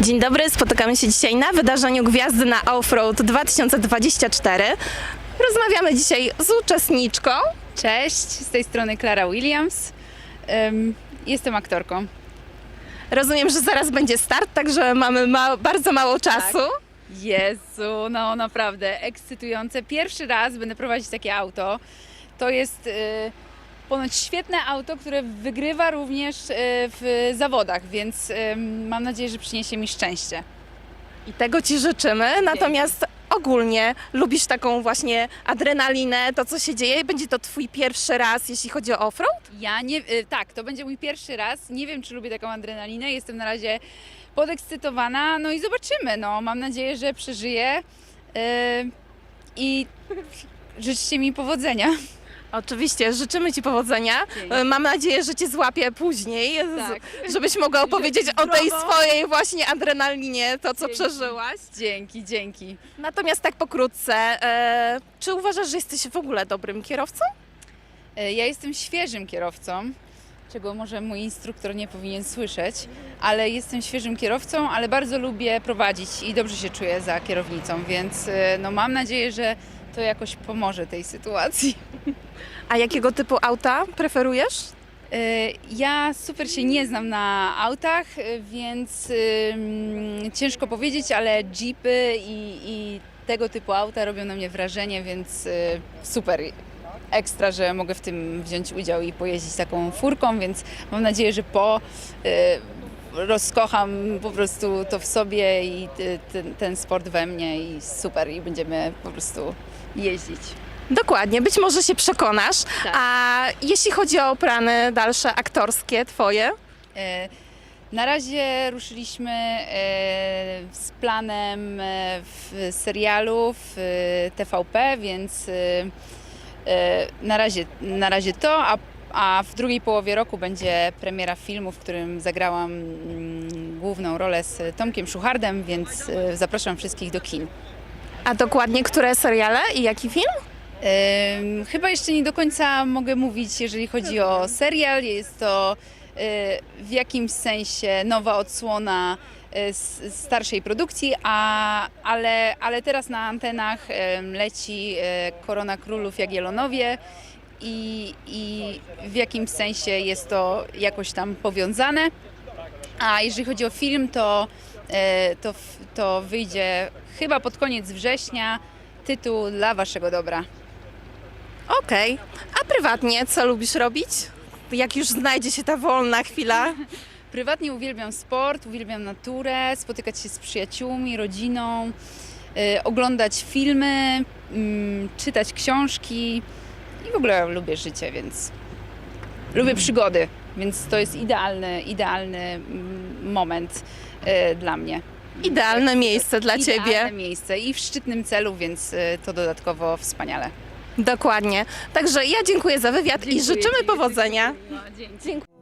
Dzień dobry, spotykamy się dzisiaj na wydarzeniu Gwiazdy na Offroad 2024. Rozmawiamy dzisiaj z uczestniczką. Cześć, z tej strony Clara Williams. Em, jestem aktorką. Rozumiem, że zaraz będzie start, także mamy ma- bardzo mało czasu. Jezu, no naprawdę ekscytujące. Pierwszy raz będę prowadzić takie auto. To jest y, ponoć świetne auto, które wygrywa również y, w zawodach, więc mam nadzieję, że przyniesie mi szczęście. I tego Ci życzymy. Natomiast ogólnie lubisz taką właśnie adrenalinę, to co się dzieje. Będzie to Twój pierwszy raz, jeśli chodzi o offroad? Ja nie, y, tak, to będzie mój pierwszy raz. Nie wiem, czy lubię taką adrenalinę. Jestem na razie podekscytowana. No i zobaczymy. No, mam nadzieję, że przeżyję. Y, I życzcie mi powodzenia. Oczywiście, życzymy Ci powodzenia. E, Mam nadzieję, że Cię złapię później, z- Tak. żebyś mogła opowiedzieć o tej swojej właśnie adrenalinie, to co Dzięki. przeżyłaś. Dzięki, dzięki. Natomiast tak pokrótce, e, czy uważasz, że jesteś w ogóle dobrym kierowcą? Y, Ja jestem świeżym kierowcą. Czego może mój instruktor nie powinien słyszeć, ale jestem świeżym kierowcą, ale bardzo lubię prowadzić i dobrze się czuję za kierownicą, więc y, no, mam nadzieję, że to jakoś pomoże tej sytuacji. A jakiego typu auta preferujesz? Y, Ja super się nie znam na autach, y, więc ciężko powiedzieć, ale jeepy i, i tego typu auta robią na mnie wrażenie, więc y, super. Ekstra, że mogę w tym wziąć udział i pojeździć taką furką, więc mam nadzieję, że po y, rozkocham po prostu to w sobie i y, ten, ten sport we mnie i super i będziemy po prostu jeździć. Dokładnie, być może się przekonasz. Tak. A jeśli chodzi o plany dalsze aktorskie twoje? E, Na razie ruszyliśmy e, z planem e, w serialu w e, TVP, więc e, e, na razie, na razie to, a, a w drugiej połowie roku będzie premiera filmu, w którym zagrałam mm, główną rolę z Tomkiem Szuchardem, więc e, zapraszam wszystkich do kin. A dokładnie które seriale i jaki film? Chyba jeszcze nie do końca mogę mówić, jeżeli chodzi o serial. Jest to e, w jakimś sensie nowa odsłona e, starszej produkcji, a, ale, ale teraz na antenach leci e, Korona Królów Jagiellonowie i, i w jakimś sensie jest to jakoś tam powiązane. A jeżeli chodzi o film, to, to, to wyjdzie chyba pod koniec września tytuł Dla Waszego Dobra. Okej. A prywatnie co lubisz robić? Jak już znajdzie się ta wolna chwila? Prywatnie uwielbiam sport, uwielbiam naturę, spotykać się z przyjaciółmi, rodziną, y, oglądać filmy, mm, czytać książki i w ogóle lubię życie, więc lubię przygody, więc to jest idealny, idealny mm, moment y, dla mnie. Idealne miejsce dla Idealne ciebie. miejsce i w szczytnym celu, więc y, to dodatkowo wspaniale. Dokładnie. Także ja dziękuję za wywiad i życzymy powodzenia. No. Dziękuję.